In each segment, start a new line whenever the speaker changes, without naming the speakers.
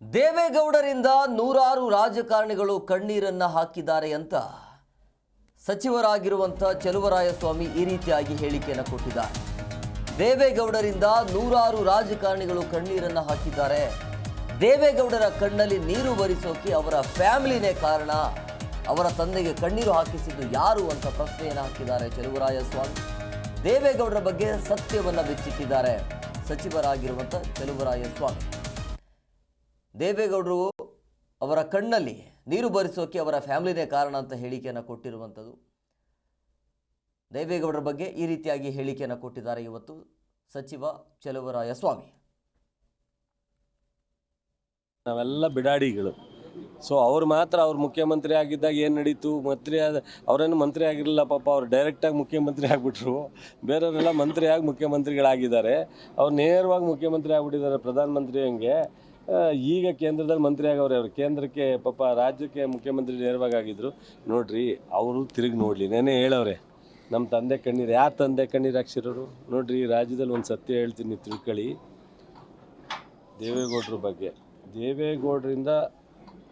ದೇವೇಗೌಡರಿಂದ ನೂರಾರು ರಾಜಕಾರಣಿಗಳು ಕಣ್ಣೀರನ್ನ ಹಾಕಿದ್ದಾರೆ ಅಂತ ಸಚಿವರಾಗಿರುವಂಥ ಚಲುವರಾಯಸ್ವಾಮಿ ಈ ರೀತಿಯಾಗಿ ಹೇಳಿಕೆಯನ್ನು ಕೊಟ್ಟಿದ್ದಾರೆ. ದೇವೇಗೌಡರಿಂದ ನೂರಾರು ರಾಜಕಾರಣಿಗಳು ಕಣ್ಣೀರನ್ನ ಹಾಕಿದ್ದಾರೆ. ದೇವೇಗೌಡರ ಕಣ್ಣಲ್ಲಿ ನೀರು ಬರಿಸೋಕೆ ಅವರ ಫ್ಯಾಮಿಲಿನೇ ಕಾರಣ. ಅವರ ತಂದೆಗೆ ಕಣ್ಣೀರು ಹಾಕಿಸಿದ್ದು ಯಾರು ಅಂತ ಪ್ರಶ್ನೆಯನ್ನು ಹಾಕಿದ್ದಾರೆ ಚಲುವರಾಯಸ್ವಾಮಿ. ದೇವೇಗೌಡರ ಬಗ್ಗೆ ಸತ್ಯವನ್ನ ಬಿಚ್ಚಿಟ್ಟಿದ್ದಾರೆ ಸಚಿವರಾಗಿರುವಂಥ ಚಲುವರಾಯಸ್ವಾಮಿ. ದೇವೇಗೌಡರು ಅವರ ಕಣ್ಣಲ್ಲಿ ನೀರು ಬರಿಸೋಕೆ ಅವರ ಫ್ಯಾಮಿಲಿನೇ ಕಾರಣ ಅಂತ ಹೇಳಿಕೆಯನ್ನು ಕೊಟ್ಟಿರುವಂಥದ್ದು. ದೇವೇಗೌಡರ ಬಗ್ಗೆ ಈ ರೀತಿಯಾಗಿ ಹೇಳಿಕೆಯನ್ನು ಕೊಟ್ಟಿದ್ದಾರೆ ಇವತ್ತು ಸಚಿವ ಚಲುವರಾಯ ಸ್ವಾಮಿ.
ನಾವೆಲ್ಲ ಬಿಡಾಡಿಗಳು. ಸೊ ಅವ್ರು ಮಾತ್ರ ಅವ್ರು ಮುಖ್ಯಮಂತ್ರಿ ಆಗಿದ್ದಾಗ ಏನು ನಡೀತು? ಮಂತ್ರಿ ಆದ ಅವರೇನು ಮಂತ್ರಿ ಆಗಿರಲಿಲ್ಲ ಪಾಪ, ಅವ್ರು ಡೈರೆಕ್ಟಾಗಿ ಮುಖ್ಯಮಂತ್ರಿ ಆಗಿಬಿಟ್ರು. ಬೇರೆಯವರೆಲ್ಲ ಮಂತ್ರಿಯಾಗಿ ಮುಖ್ಯಮಂತ್ರಿಗಳಾಗಿದ್ದಾರೆ. ಅವ್ರು ನೇರವಾಗಿ ಮುಖ್ಯಮಂತ್ರಿ ಆಗಿಬಿಟ್ಟಿದ್ದಾರೆ ಪ್ರಧಾನಮಂತ್ರಿ ಹಂಗೆ. ಈಗ ಕೇಂದ್ರದಲ್ಲಿ ಮಂತ್ರಿ ಆಗವ್ರೆ ಅವರು ಕೇಂದ್ರಕ್ಕೆ ಪಾಪ ರಾಜ್ಯಕ್ಕೆ ಮುಖ್ಯಮಂತ್ರಿ ನೇರವಾಗಿ ಆಗಿದ್ರು ನೋಡ್ರಿ, ಅವರು ತಿರುಗಿ ನೋಡಲಿ. ನೆನೆ ಹೇಳವ್ರೆ ನಮ್ಮ ತಂದೆ ಕಣ್ಣೀರು, ಯಾರು ತಂದೆ ಕಣ್ಣೀರು ಹಾಕ್ಸಿರೋರು? ನೋಡ್ರಿ ರಾಜ್ಯದಲ್ಲಿ ಒಂದು ಸತ್ಯ ಹೇಳ್ತೀನಿ, ತಿಳ್ಕೊಳ್ಳಿ. ದೇವೇಗೌಡರ ಬಗ್ಗೆ. ದೇವೇಗೌಡರಿಂದ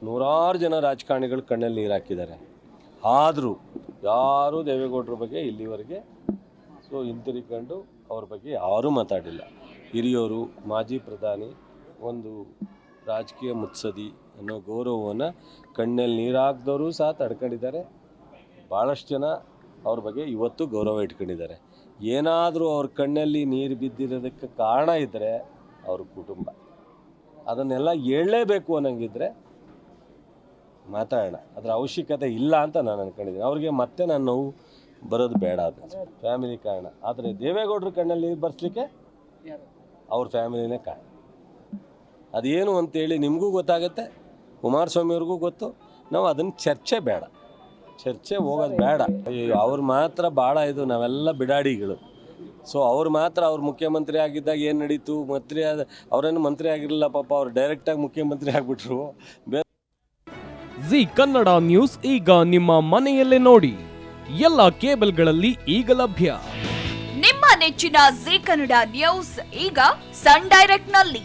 ನೂರಾರು ಜನ ರಾಜಕಾರಣಿಗಳು ಕಣ್ಣಲ್ಲಿ ನೀರು ಹಾಕಿದ್ದಾರೆ. ಆದರೂ ಯಾರೂ ದೇವೇಗೌಡರ ಬಗ್ಗೆ ಇಲ್ಲಿವರೆಗೆ ಸೊ ಹಿಂತಿರುಗಿಕೊಂಡು ಅವ್ರ ಬಗ್ಗೆ ಯಾರೂ ಮಾತಾಡಿಲ್ಲ ಹಿರಿಯೋರು, ಮಾಜಿ ಪ್ರಧಾನಿ ಒಂದು ರಾಜಕೀಯ ಮುತ್ಸದಿ ಅನ್ನೋ ಗೌರವವನ್ನು ಕಣ್ಣಲ್ಲಿ ನೀರು ಹಾಕ್ದವರು ಸಹ ತಡ್ಕೊಂಡಿದ್ದಾರೆ. ಭಾಳಷ್ಟು ಜನ ಅವ್ರ ಬಗ್ಗೆ ಇವತ್ತು ಗೌರವ ಇಟ್ಕೊಂಡಿದ್ದಾರೆ. ಏನಾದರೂ ಅವ್ರ ಕಣ್ಣಲ್ಲಿ ನೀರು ಬಿದ್ದಿರೋದಕ್ಕೆ ಕಾರಣ ಇದ್ದರೆ ಅವ್ರ ಕುಟುಂಬ. ಅದನ್ನೆಲ್ಲ ಹೇಳಲೇಬೇಕು ಅನ್ನಂಗಿದ್ರೆ ಮಾತಾಡೋಣ. ಅದರ ಅವಶ್ಯಕತೆ ಇಲ್ಲ ಅಂತ ನಾನು ಅನ್ಕೊಂಡಿದ್ದೀನಿ. ಅವ್ರಿಗೆ ಮತ್ತೆ ನಾನು ನೋವು ಬರೋದು ಬೇಡ ಅದು ಫ್ಯಾಮಿಲಿ ಕಾರಣ. ಆದರೆ ದೇವೇಗೌಡರ ಕಣ್ಣಲ್ಲಿ ನೀರು ಬರ್ಸ್ಲಿಕ್ಕೆ ಅವ್ರ ಫ್ಯಾಮಿಲಿನೇ ಕಾರಣ. ಅದೇನು ಅಂತೇಳಿ ನಿಮಗೂ ಗೊತ್ತಾಗುತ್ತೆ ಕುಮಾರಸ್ವಾಮಿ ಅವ್ರಿಗೂ ಗೊತ್ತು. ನಾವು ಅದನ್ನು ಚರ್ಚೆ ಬೇಡ. ಚರ್ಚೆ ಹೋಗೋದು ಬೇಡ. ಅಯ್ಯೋ, ಅವ್ರು ಮಾತ್ರ ಭಾಳ ಇದು ನಾವೆಲ್ಲ ಬಿಡಾಡಿಗಳು. ಸೊ ಅವ್ರು ಮಾತ್ರ ಅವ್ರು ಮುಖ್ಯಮಂತ್ರಿ ಆಗಿದ್ದಾಗ ಏನು ನಡೀತು? ಮಂತ್ರಿ ಆದ ಅವರೇನು ಮಂತ್ರಿ ಆಗಿರಲಿಲ್ಲ ಪಾಪ ಅವ್ರು ಡೈರೆಕ್ಟಾಗಿ ಮುಖ್ಯಮಂತ್ರಿ ಆಗಿಬಿಟ್ರು.
ಜಿ ಕನ್ನಡ ನ್ಯೂಸ್ ಈಗ ನಿಮ್ಮ ಮನೆಯಲ್ಲೇ ನೋಡಿ. ಎಲ್ಲ ಕೇಬಲ್ಗಳಲ್ಲಿ ಈಗ ಲಭ್ಯ.
ನಿಮ್ಮ ನೆಚ್ಚಿನ ಜಿ ಕನ್ನಡ ನ್ಯೂಸ್ ಈಗ ಸನ್ ಡೈರೆಕ್ಟ್ನಲ್ಲಿ